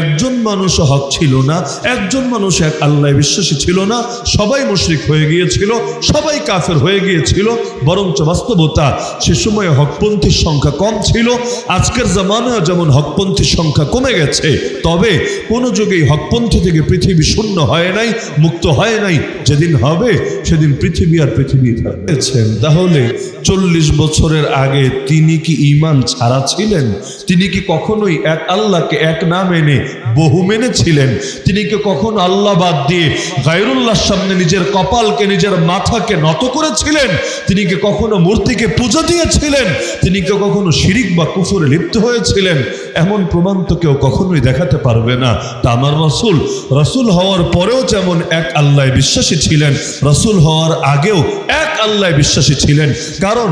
একজন মানুষ হক ছিল না, একজন মানুষ এক আল্লাহ বিশ্বাসী ছিল না, সবাই মুশরিক হয়ে গিয়েছিল, সবাই কাফের হয়ে গিয়েছিল, বরঞ্চ বাস্তবতা সে সময় হকপন্থীর সংখ্যা কম ছিল, আজকের জামানায় যেমন হকপন্থীর সংখ্যা কমে গেছে, তবে কোনো যুগেই হকপন্থী থেকে পৃথিবী শূন্য হয় নাই, মুক্ত হয় নাই, যেদিন হবে সেদিন পৃথিবী আর পৃথিবী থাকছেন তাহলে চল্লিশ বছরের আগে তিনি কি ইমান ছাড়া ছিলেন? তিনি কি কখনোই এক আল্লাহকে এক না মেনে বহু মেনেছিলেন তিনি কি কখনো আল্লাহ বাদ দিয়ে গায়রুল্লাহর সামনে নিজের কপালকে, নিজের মাথাকে নত করেছিলেন? তিনি কি কখনো মূর্তিকে পূজা দিয়েছিলেন? তিনি কি কখনো শিরিক বা কুফুরে লিপ্ত হয়েছিলেন? এমন প্রমাণ তো কেউ কখনোই দেখাতে পারবে না। তা আমার রসুল রসুল হওয়ার পরেও যেমন এক আল্লাহ বিশ্বাসী ছিলেন, রসুল হওয়ার আগেও এক আল্লাহ বিশ্বাসী ছিলেন। কারণ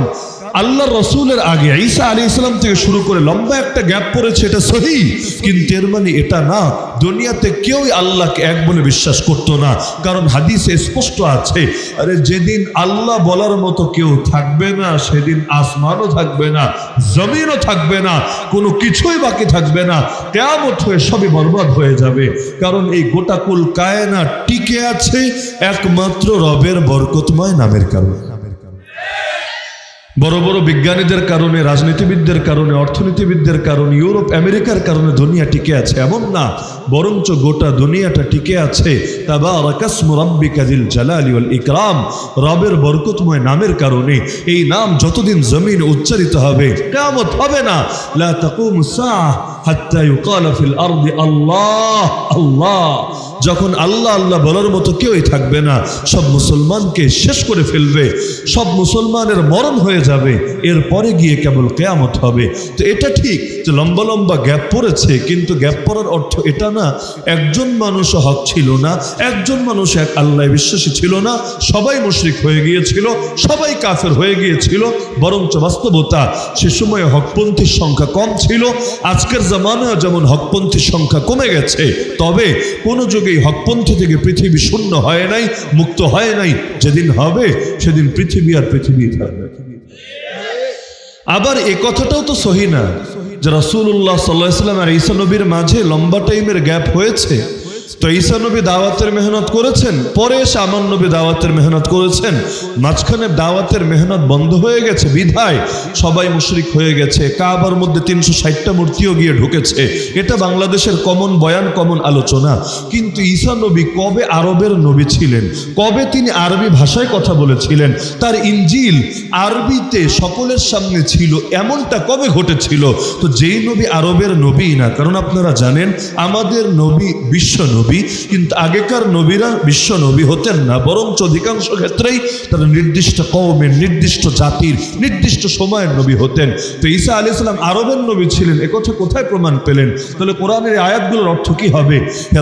আল্লাহ রসুলের আগে ঈসা আলী ইসলাম থেকে শুরু করে লম্বা একটা গ্যাপ পড়েছে, এটা সহি। কিন্তু এর মানে এটা না, দুনিয়াতে কেউই আল্লাহকে এক বলে বিশ্বাস করতো না। কারণ হাদিসে স্পষ্ট আছে, আরে যেদিন আল্লাহ বলার মতো কেউ থাকবে না, সেদিন আসমানও থাকবে না, জমিনও থাকবে না, কোনো কিছুই বাকি থাকবে না। কেয়ামত হয়ে সবই বরবাদ হয়ে যাবে। কারণ এই গোটা কুল কায়না টিকে আছে একমাত্র রবের বরকতময় নামের কারণে। বড় বড় বিজ্ঞানীদের কারণে, রাজনীতিবিদদের কারণে, অর্থনীতিবিদদের কারণে, ইউরোপ, আমেরিকার কারণে দুনিয়া টিকে আছে এমন না। বরঞ্চ গোটা দুনিয়াটা টিকে আছে। ইকরাম। রবের বরকতময় নামের কারণে এই নাম যতদিন জমিন উচ্চারিত হবে, কিয়ামত হবে না। আল্লাহ আল্লাহ। যখন আল্লাহ আল্লাহ বলার মতো কেউই থাকবে না, সব মুসলমানকে শেষ করে ফেলবে, সব মুসলমানের মরণ হয়ে যাবে, এরপরে গিয়ে কেবল কেয়ামত হবে। তো এটা ঠিক যে লম্বা লম্বা গ্যাপ পড়েছে, কিন্তু গ্যাপ পড়ার অর্থ এটা না, একজন মানুষ হক ছিল না, একজন মানুষ এক আল্লাহ বিশ্বাসী ছিল না, সবাই মুশরিক হয়ে গিয়েছিল, সবাই কাফের হয়ে গিয়েছিল, বরঞ্চ বাস্তবতা সে সময় হকপন্থীর সংখ্যা কম ছিল, আজকের জামানায় যেমন হকপন্থীর সংখ্যা কমে গেছে, তবে কোনো যুগেই হকপন্থী থেকে পৃথিবী শূন্য হয় নাই, মুক্ত হয় নাই। যেদিন হবে, সেদিন পৃথিবী আর পৃথিবী আবার এ কথাটাও তো সহি না, যে রাসুল্লাহ সাল্লাহ ইসলাম আর ঈসা নবীর মাঝে লম্বা টাইমের গ্যাপ হয়েছে। তো ঈসা নবী দাওয়াতের মেহনত করেছেন, পরে এসে আমার নবী দাওয়াতের মেহনত করেছেন। মাঝখানে দাওয়াতের মেহনত বন্ধ হয়ে গেছে, বিধায় সবাই মুশরিক হয়ে গেছে, কাবার মধ্যে তিনশো ষাটটা মূর্তিও গিয়ে ঢুকেছে। এটা বাংলাদেশের কমন বয়ান, কমন আলোচনা। কিন্তু ঈসা নবী কবে আরবের নবী ছিলেন? কবে তিনি আরবি ভাষায় কথা বলেছিলেন? তার ইঞ্জিল আরবিতে সকলের সামনে ছিল, এমনটা কবে ঘটেছিল? তো যেই নবী আরবের নবী না, কারণ আপনারা জানেন, আমাদের নবী বিশ্ব নবী, কিন্তু আগেকার নবীরা বিশ্ব নবী হতেন না, বরঞ্চ অধিকাংশ ক্ষেত্রেই তারা নির্দিষ্ট কৌমের নির্দিষ্ট জাতির, নির্দিষ্ট সময়ের নবী হতেন। তো ঈসা আলি সাল্লাম আরবের নবী ছিলেন একথা কোথায় প্রমাণ পেলেন? তাহলে কোরআনের আয়াতগুলোর অর্থ কি হবে?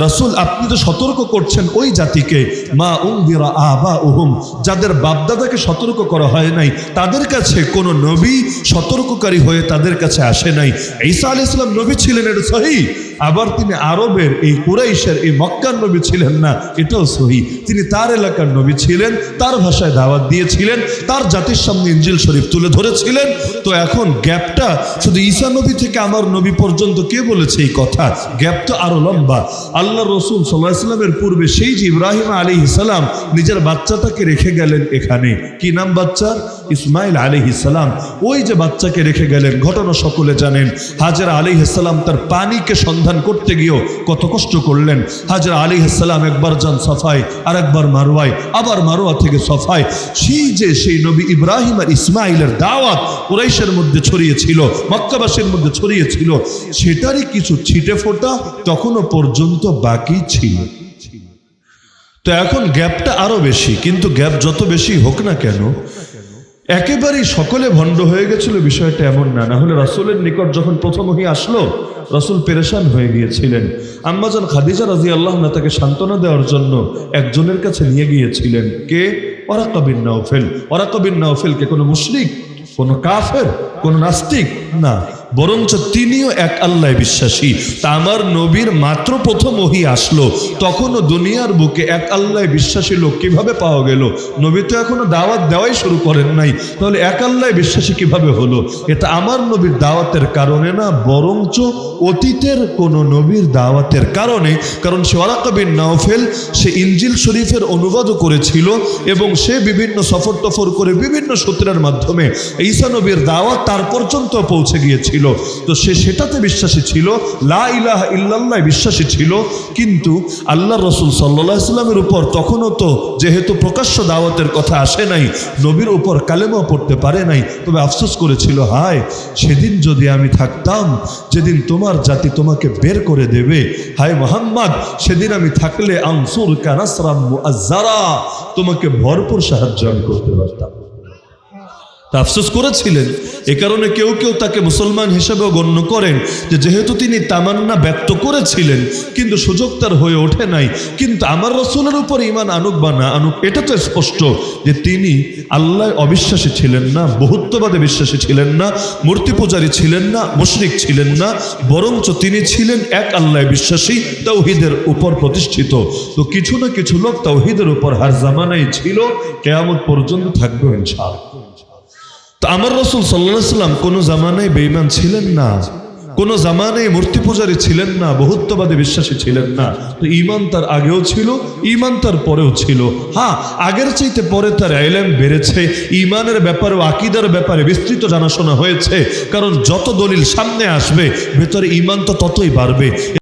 রাসূল, আপনি তো সতর্ক করছেন ওই জাতিকে, মা উন্দিরা আবা উহুম যাদের বাপদাদাকে সতর্ক করা হয় নাই, তাদের কাছে কোনো নবী সতর্ককারী হয়ে তাদের কাছে আসে নাই। ঈসা আলি ইসলাম নবী ছিলেন, এটা সহি। আবার তিনি আরবের এই কুরাইশের এই মক্কার নবী ছিলেন না, এটাও সহি। তিনি তার এলাকার নবী ছিলেন, তার ভাষায় দাওয়াত দিয়েছিলেন, তার জাতির সামনে ইঞ্জিল শরীফ তুলে ধরেছিলেন। তো এখন গ্যাপটা শুধু ঈসা নবী থেকে আমার নবী পর্যন্ত কে বলেছে এই কথা? গ্যাপ তো আরও লম্বা। আল্লাহ রসুল সাল্লাহ ইসলামের পূর্বে সেই যে ইব্রাহিম আলী ইসালাম নিজের বাচ্চাটাকে রেখে গেলেন এখানে। কি নাম বাচ্চার ইসমাইল আলী ইসালাম ওই যে বাচ্চাকে রেখে গেলেন, ঘটনা সকলে জানেন। হাজার আলী ইসালাম তার পানিকে সন্ধান করতে গিয়েও কত কষ্ট করলেন। হাজার আলী ইসালাম একবার যান সফায় আর একবার মারোয়ায় আবার মারোয়া থেকে সফায় সেই যে সেই নবী ইব্রাহিম আর ইসমাইলের দাওয়াত কুরাইশের মধ্যে ছড়িয়েছিল মক্কাবাসীর মধ্যে ছড়িয়েছিল সেটারই কিছু ছিটে ফোটা তখনও পর্যন্ত বাকি ছিল। তো এখন গ্যাপটা আরও বেশি, কিন্তু গ্যাপ যত বেশি হোক না কেন একেবারেই সকলে ভণ্ড হয়ে গেছিল বিষয়টা এমন না। না হলে রাসুলের নিকট যখন প্রথম ওহি আসলো, রাসুল পেরেশান হয়ে গিয়েছিলেন। আম্মাজান খাদিজা রাজি আল্লাহ না তাকে সান্ত্বনা দেওয়ার জন্য একজনের কাছে নিয়ে গিয়েছিলেন। কে? ওরাকবিন নাওফেল। ওরাকবিন নাওফেল কে কোনো মুসলিক কোনো কাফের, কোনো নাস্তিক? না। বরঞ্চ তিনিও এক আল্লাহ বিশ্বাসী। তা আমার নবীর মাত্র প্রথম ওহি আসলো। তখনও দুনিয়ার বুকে এক আল্লাহ বিশ্বাসী লোক কীভাবে পাওয়া গেল? নবী তো এখনও দাওয়াত দেওয়াই শুরু করেন নাই। তাহলে এক আল্লাহ বিশ্বাসী কীভাবে হলো? এটা আমার নবীর দাওয়াতের কারণে না, বরঞ্চ অতীতের কোন নবীর দাওয়াতের কারণে। কারণ সে নাওফেল, সে ইঞ্জিল শরীফের অনুবাদও করেছিল এবং সে বিভিন্ন সফর টফর করে বিভিন্ন সূত্রের মাধ্যমে ঈসা নবীর দাওয়াত তার পর্যন্ত পৌঁছে গিয়েছিল। তো সে সেটাতে বিশ্বাসী ছিল। লা ইলাহা ইল্লাল্লাহ বিশ্বাসী ছিল। কিন্তু আল্লাহ রসুল সাল্লাহ ইসলামের উপর তখনও তো যেহেতু প্রকাশ্য দাওয়াতের কথা আসে নাই, নবীর উপর কালেমাও পড়তে পারে নাই, তবে আফসোস করেছিল, হায়, সেদিন যদি আমি থাকতাম, যেদিন তোমার জাতি তোমাকে বের করে দেবে, হায় মোহাম্মদ, সেদিন আমি থাকলে আনসুর কানাসরাম মুআজ্জারা, তোমাকে ভরপুর সাহায্য আমি করতে পারতাম। আফসোস করেছিলেন। এ কারণে কেউ কেউ তাকে মুসলমান হিসেবেও গণ্য করেন যে যেহেতু তিনি তামান্না ব্যক্ত করেছিলেন, কিন্তু সুযোগ তার হয়ে ওঠে নাই। কিন্তু আমার রসুলের উপর ইমান আনুক বা না আনুক, এটা তো স্পষ্ট যে তিনি আল্লাহ অবিশ্বাসী ছিলেন না, বহুত্ববাদে বিশ্বাসী ছিলেন না, মূর্তি পূজারী ছিলেন না, মুশরিক ছিলেন না, বরঞ্চ তিনি ছিলেন এক আল্লাহ বিশ্বাসী তৌহিদের উপর প্রতিষ্ঠিত। তো কিছু না কিছু লোক তৌহিদের উপর হার জামানাই ছিল, কেয়ামত পর্যন্ত থাকবে ইনশাআল্লাহ। তো আমার রসুল সাল্লাহ সাল্লাম কোনো জামানায় বেইমান ছিলেন না। কোনো জামানায় মূর্তি পূজারী ছিলেন না, বহুত্ববাদী বিশ্বাসী ছিলেন না। তো ইমান তার আগেও ছিল ইমান তার পরেও ছিল। হ্যাঁ আগের চাইতে পরে তার আইলেম বেড়েছে ইমানের ব্যাপারে আকিদার ব্যাপারে বিস্তৃত জানাশোনা হয়েছে। কারণ যত দলিল সামনে আসবে, ভেতরে ইমান তো ততই বাড়বে।